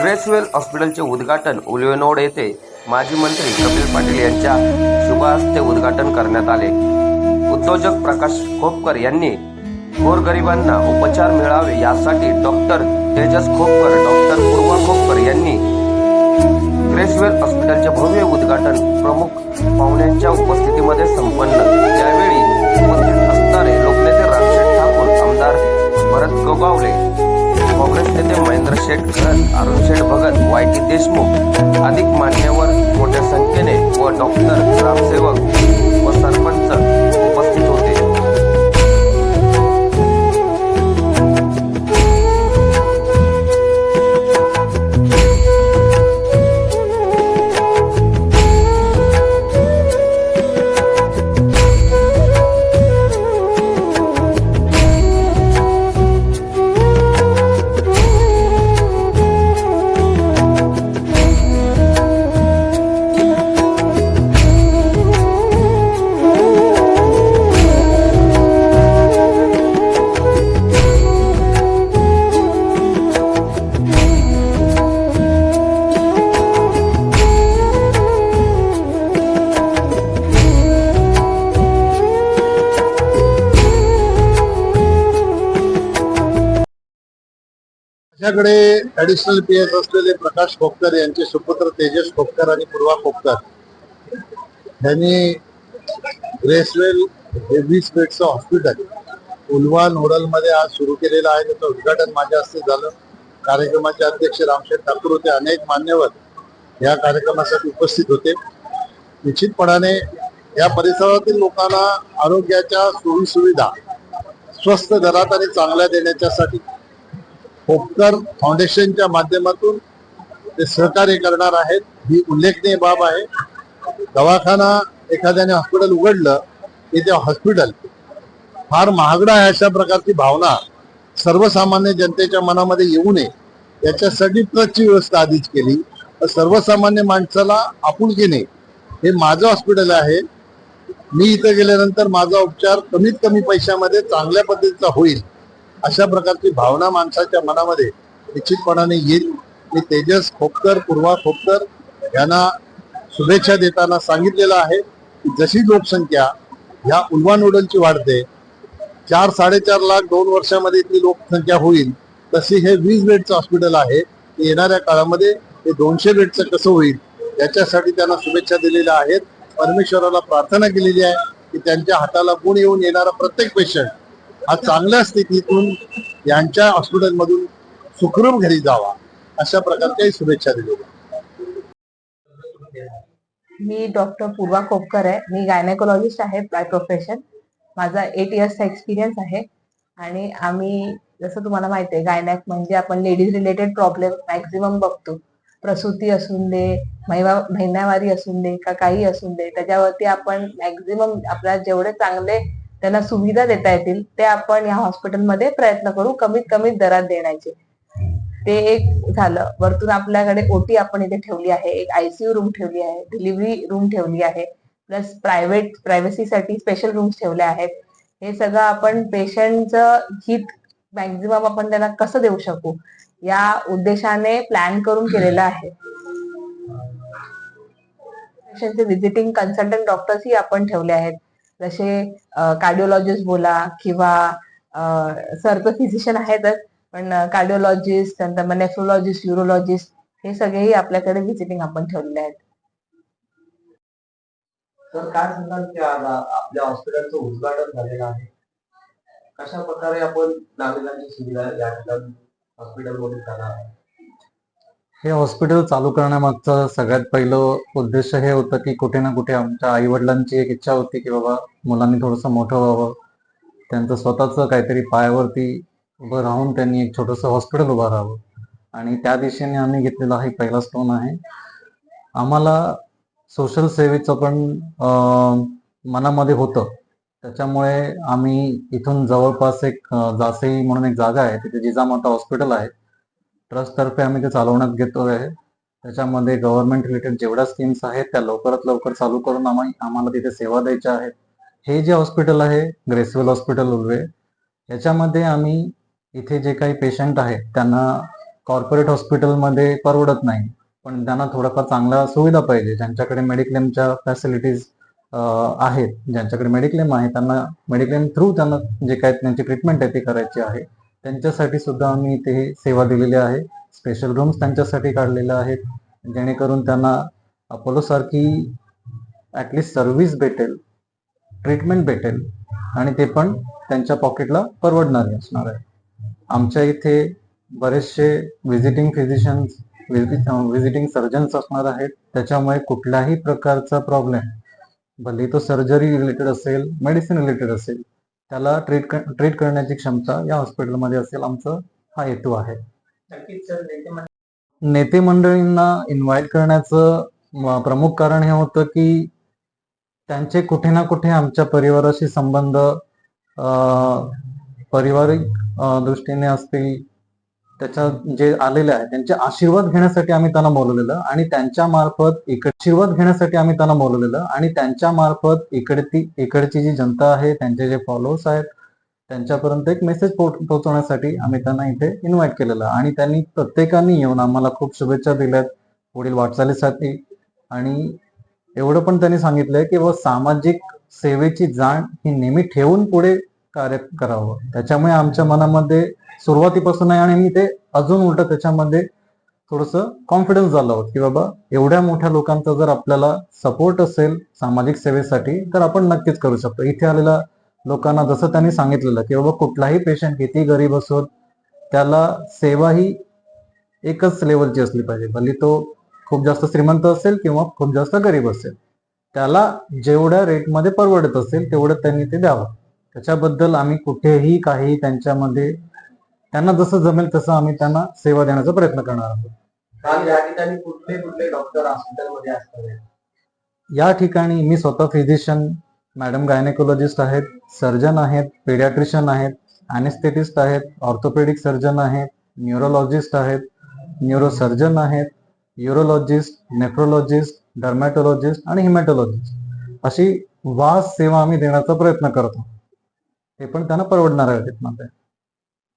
ग्रेसवेल हॉस्पिटलचे उद्घाटन उलवेनोड येथे माजी मंत्री कपिल पाटील यांच्या शुभ हस्ते उद्घाटन करण्यात आले. उद्योजक प्रकाश खोपकर यांनी गोरगरिबांना उपचार मिळावे यासाठी डॉक्टर तेजस खोपकर डॉक्टर पूर्वा खोपकर यांनी ग्रेसवेल हॉस्पिटलचे भव्य उद्घाटन प्रमुख पाहुण्यांच्या उपस्थितीमध्ये संपन्न. यावेळी उपस्थित असणारे लोकनेते रामशेठ ठाकूर आमदार भरत गोगावले काँग्रेस नेते महेंद्र शेठ घरत अरुण शेठ भगत वाय टी देशमुख अधिक मान्यवर मोठ्या संख्येने व डॉक्टर ग्रामसेवक. आमच्याकडे ऍडिशनल पी एस असलेले प्रकाश खोपकर यांचे सुपुत्र तेजस खोपकर आणि पूर्वा खोपकर यांनी ग्रेसवेल हे वीस हॉस्पिटल उलवा नोडलमध्ये आज सुरू केलेलं आहे. त्याचं उद्घाटन माझ्या हस्ते झालं. कार्यक्रमाचे अध्यक्ष रामशेठ ठाकूर होते. अनेक मान्यवर या कार्यक्रमासाठी उपस्थित होते. निश्चितपणाने या परिसरातील लोकांना आरोग्याच्या सोयी सुविधा स्वस्त दरात आणि चांगल्या देण्याच्यासाठी होपकर फाउंडेशनच्या माध्यमातून ते सहकार्य करणार आहेत. ही उल्लेखनीय बाब आहे. दवाखाना एखाद्याने हॉस्पिटल उघडलं की ते हॉस्पिटल फार महागडा आहे अशा प्रकारची भावना सर्वसामान्य जनतेच्या मनामध्ये येऊ नये. याच्यासाठी ट्रस्टची व्यवस्था आधीच केली. तर सर्वसामान्य माणसाला आपुलकीने हे माझं हॉस्पिटल आहे. मी इथं गेल्यानंतर माझा उपचार कमीत कमी पैशामध्ये चांगल्या पद्धतीचा होईल. अशा प्रकारची भावना माणसाच्या मनामध्ये निश्चितपणाने येईल. मी तेजस खोपकर पूर्वा खोपकर यांना शुभेच्छा देताना सांगितलेलं आहे की जशी लोकसंख्या ह्या उल्वा नूडलची वाढते चार साडेचार लाख दोन वर्षामध्ये इथली लोकसंख्या होईल तशी हे वीस बेडचं हॉस्पिटल आहे. ते येणाऱ्या काळामध्ये हे दोनशे बेडचं कसं होईल याच्यासाठी त्यांना शुभेच्छा दिलेल्या आहेत. परमेश्वराला प्रार्थना केलेली आहे की त्यांच्या हाताला गुण येऊन येणारा प्रत्येक पेशंट हा चांगल्या स्थितीतून यांच्या हॉस्पिटलमधून सुखरूप घरी जावा अशा प्रकारच्याही शुभेच्छा दिलेल्या मी डॉक्टर पूर्वा कोपकर आहे. मी गायनेकोलॉजिस्ट आहे बाय प्रोफेशन माझा एट इयर्सचा एक्सपिरियन्स आहे. आणि आम्ही जसं तुम्हाला माहिती आहे गायनॅक म्हणजे आपण लेडीज रिलेटेड प्रॉब्लेम मॅक्झिमम बघतो. प्रसूती असून दे महिवा महिनावारी असून दे का काही असून दे त्याच्यावरती आपण मॅक्झिमम आपल्या जेवढे चांगले त्यांना सुविधा देता येतील ते आपण या हॉस्पिटलमध्ये प्रयत्न करू कमीत कमी दरात देण्याचे. ते एक झालं. वरतून आपल्याकडे ओटी आपण इथे ठेवली आहे एक आयसीयू रूम ठेवली आहे डिलिव्हरी रूम ठेवली आहे प्लस प्रायव्हेट प्रायव्हसीसाठी स्पेशल रूम्स ठेवले आहेत. हे सगळं आपण पेशंटचं हित मॅक्झिमम आपण त्यांना कसं देऊ शकू? या उद्देशाने प्लॅन करून केलेलं आहे. पेशंटचे व्हिजिटिंग कन्सल्टंट डॉक्टर्सही आपण ठेवले आहेत. जसे कार्डिओलॉजिस्ट बोला किंवा सर्व फिजिशियन आहेतच पण कार्डिओलॉजिस्ट नंतर मग नेफ्रोलॉजिस्ट युरोलॉजिस्ट हे सगळेही आपल्याकडे व्हिजिटिंग आपण ठेवलेले आहेत. तर काय सांगाल की आपल्या हॉस्पिटलचं उद्घाटन झालेलं आहे? कशा प्रकारे आपण नागरिकांची सुविधा या ठिकाणी हॉस्पिटलमध्ये करणार आहे हे हॉस्पिटल चालू करण्यामागचं सगळ्यात पहिलं उद्देश हे होतं की कुठे ना कुठे आमच्या आई वडिलांची एक इच्छा होती की बाबा मुलांनी थोडंसं मोठं व्हावं. त्यांचं स्वतःचं काहीतरी पायावरती उभं राहून त्यांनी एक छोटंसं हॉस्पिटल उभं राहावं. आणि त्या दिशेने आम्ही घेतलेला हा एक पहिला स्टोन आहे. आम्हाला सोशल सेवेचं पण मनामध्ये होतं. त्याच्यामुळे आम्ही इथून जवळपास एक जासई म्हणून एक जागा आहे. तिथे जिजामाता हॉस्पिटल आहे. ट्रस्टतर्फे आम्ही ते चालवण्यात घेतो आहे त्याच्यामध्ये गव्हर्नमेंट रिलेटेड जेवढ्या स्कीम्स आहेत त्या लवकरात लवकर चालू करून आम्ही आम्हाला तिथे सेवा द्यायच्या आहेत. हे जे हॉस्पिटल आहे ग्रेसवेल हॉस्पिटल उर्वे याच्यामध्ये आम्ही इथे जे काही पेशंट आहेत त्यांना कॉर्पोरेट हॉस्पिटलमध्ये परवडत नाही. पण त्यांना थोडंफार चांगल्या सुविधा पाहिजे. ज्यांच्याकडे मेडिक्लेमच्या फॅसिलिटीज आहेत ज्यांच्याकडे मेडिक्लेम आहे त्यांना मेडिक्लेम थ्रू त्यांना जे काय त्यांची ट्रीटमेंट आहे ती करायची आहे. त्यांच्यासाठी सुद्धा आम्ही इथे सेवा दिलेली आहे. स्पेशल रूम्स त्यांच्यासाठी काढलेल्या आहेत. जेणेकरून त्यांना अपोलोसारखी at least at least service भेटेल ट्रीटमेंट भेटेल आणि ते पण त्यांच्या पॉकेटला परवडणारे असणार आहे. आमच्या इथे बरेचसे व्हिजिटिंग फिजिशियन्स व्हिजिटिंग सर्जन्स असणार आहेत. त्याच्यामुळे कुठल्याही प्रकारचा प्रॉब्लेम भले तो सर्जरी रिलेटेड असेल मेडिसिन रिलेटेड असेल त्याला ट्रीट ट्रीट करण्याची क्षमता या हॉस्पिटलमध्ये असेल आमचं हा हेतू आहे. नेते मंडळींना इन्व्हाइट करण्याचं प्रमुख कारण हे होतं की त्यांचे कुठे ना कुठे आमच्या परिवाराशी संबंध पारिवारिक दृष्टीने असतील त्याच्या जे आलेले आहेत त्यांचे आशीर्वाद घेण्यासाठी आम्ही त्यांना बोलवलेलं आणि त्यांच्या मार्फत इकडे आशीर्वाद घेण्यासाठी आम्ही त्यांना बोलवलेलं आणि त्यांच्या मार्फत इकडे ती इकडची जी जनता आहे त्यांचे जे फॉलोअर्स आहेत त्यांच्यापर्यंत एक मेसेज पोहोचवण्यासाठी आम्ही त्यांना इथे इन्व्हाइट केलेलं आणि त्यांनी प्रत्येकाने येऊन आम्हाला खूप शुभेच्छा दिल्यात पुढील वाटचालीसाठी. आणि एवढं पण त्यांनी सांगितलंय की व सामाजिक सेवेची जाण ही नेहमी ठेवून पुढे कार्य करावं. त्याच्यामुळे आमच्या मनामध्ये सुरुवातीपासून आहे आणि मी ते अजून उलट त्याच्यामध्ये थोडस कॉन्फिडन्स झालं होतं की बाबा एवढ्या मोठ्या लोकांचा जर आपल्याला सपोर्ट असेल सामाजिक सेवेसाठी तर आपण नक्कीच करू शकतो. इथे आलेल्या लोकांना जसं त्यांनी सांगितलेलं की बाबा कुठलाही पेशंट किती गरीब असोत त्याला सेवा ही एकच लेवलची असली पाहिजे. भले तो खूप जास्त श्रीमंत असेल किंवा खूप जास्त गरीब असेल. त्याला जेवढ्या रेटमध्ये परवडत असेल तेवढं त्यांनी ते द्यावं. त्याच्याबद्दल आम्ही कुठेही काही त्यांच्यामध्ये त्यांना जसं जमेल तसं आम्ही त्यांना सेवा देण्याचा प्रयत्न करणार आहोत. काल या ठिकाणी कुठले कुठले डॉक्टर हॉस्पिटलमध्ये असतात? या ठिकाणी मी स्वतः फिजिशियन मॅडम गायनेकोलॉजिस्ट आहेत सर्जन आहेत पेडियाट्रिशियन आहेत अनेस्थेटिस्ट आहेत ऑर्थोपेडिक सर्जन आहेत न्यूरोलॉजिस्ट आहेत न्यूरोसर्जन आहेत युरोलॉजिस्ट नेफ्रोलॉजिस्ट डर्मॅटोलॉजिस्ट आणि हिमॅटोलॉजिस्ट अशी वास सेवा आम्ही देण्याचा प्रयत्न करतो. ते पण त्यांना परवडणार आहे मध्ये